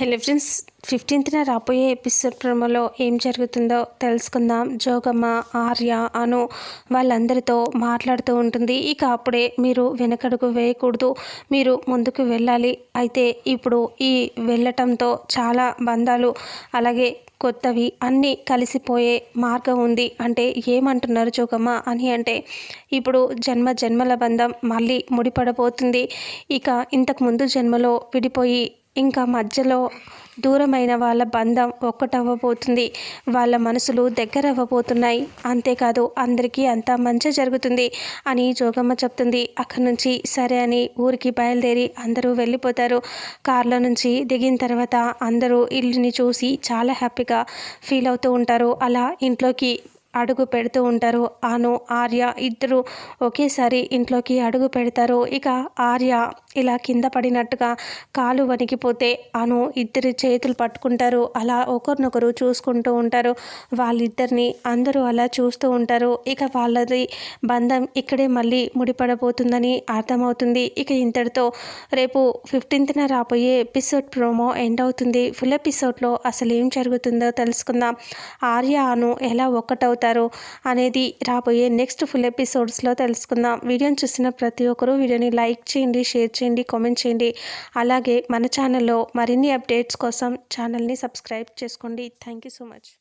Hello friends ఫిఫ్టీన్త్న రాబోయే episode ప్రోమోలో ఏం జరుగుతుందో తెలుసుకుందాం. జోగమ్మ ఆర్య అను వాళ్ళందరితో మాట్లాడుతూ ఉంటుంది. ఇక అప్పుడే మీరు వెనకడుగు వేయకూడదు. మీరు ముందుకు వెళ్ళాలి. అయితే ఇప్పుడు ఈ వెళ్ళటంతో చాలా బంధాలు అలాగే కొత్తవి అన్నీ కలిసిపోయే మార్గం ఉంది. అంటే ఏమంటున్నారు జోగమ్మ అని అంటే ఇప్పుడు జన్మ జన్మల బంధం మళ్ళీ ముడిపడబోతుంది. ఇక ఇంతకుముందు జన్మలో విడిపోయి ఇంకా మధ్యలో దూరమైన వాళ్ళ బంధం ఒక్కటవ్వబోతుంది. వాళ్ళ మనసులు దగ్గర అవ్వబోతున్నాయి అంతేకాదు అందరికీ అంతా మంచి జరుగుతుంది అని జోగమ్మ చెప్తుంది. అక్కడి నుంచి సరే అని ఊరికి బయలుదేరి అందరూ వెళ్ళిపోతారు. కార్లో నుంచి దిగిన తర్వాత అందరూ ఇల్లుని చూసి చాలా హ్యాపీగా ఫీల్ అవుతూ ఉంటారు. అలా ఇంట్లోకి అడుగు పెడుతూ ఉంటారు. అను ఆర్య ఇద్దరు ఒకేసారి ఇంట్లోకి అడుగు పెడతారు. ఇక ఆర్య ఇలా కింద పడినట్టుగా కాలు వణికిపోతే అను ఇద్దరి చేతులు పట్టుకుంటారు. అలా ఒకరినొకరు చూసుకుంటూ ఉంటారు. వాళ్ళిద్దరిని అందరూ అలా చూస్తూ ఉంటారు. ఇక వాళ్ళది బంధం ఇక్కడే మళ్ళీ ముడిపడబోతుందని అర్థమవుతుంది. ఇక ఇంతటితో రేపు ఫిఫ్టీన్త్న రాబోయే ఎపిసోడ్ ప్రోమో ఎండ్ అవుతుంది. ఫుల్ ఎపిసోడ్లో అసలు ఏం జరుగుతుందో తెలుసుకుందాం. ఆర్య అను ఎలా ఒక్కటవుతారు అనేది రాబోయే నెక్స్ట్ ఫుల్ ఎపిసోడ్స్లో తెలుసుకుందాం. వీడియోని చూసిన ప్రతి ఒక్కరూ వీడియోని లైక్ చేయండి షేర్ చేయండి కామెంట్ చేయండి. అలాగే మన ఛానల్లో మరిన్ని అప్డేట్స్ కోసం ఛానల్ని సబ్స్క్రైబ్ చేసుకోండి. Thank you so much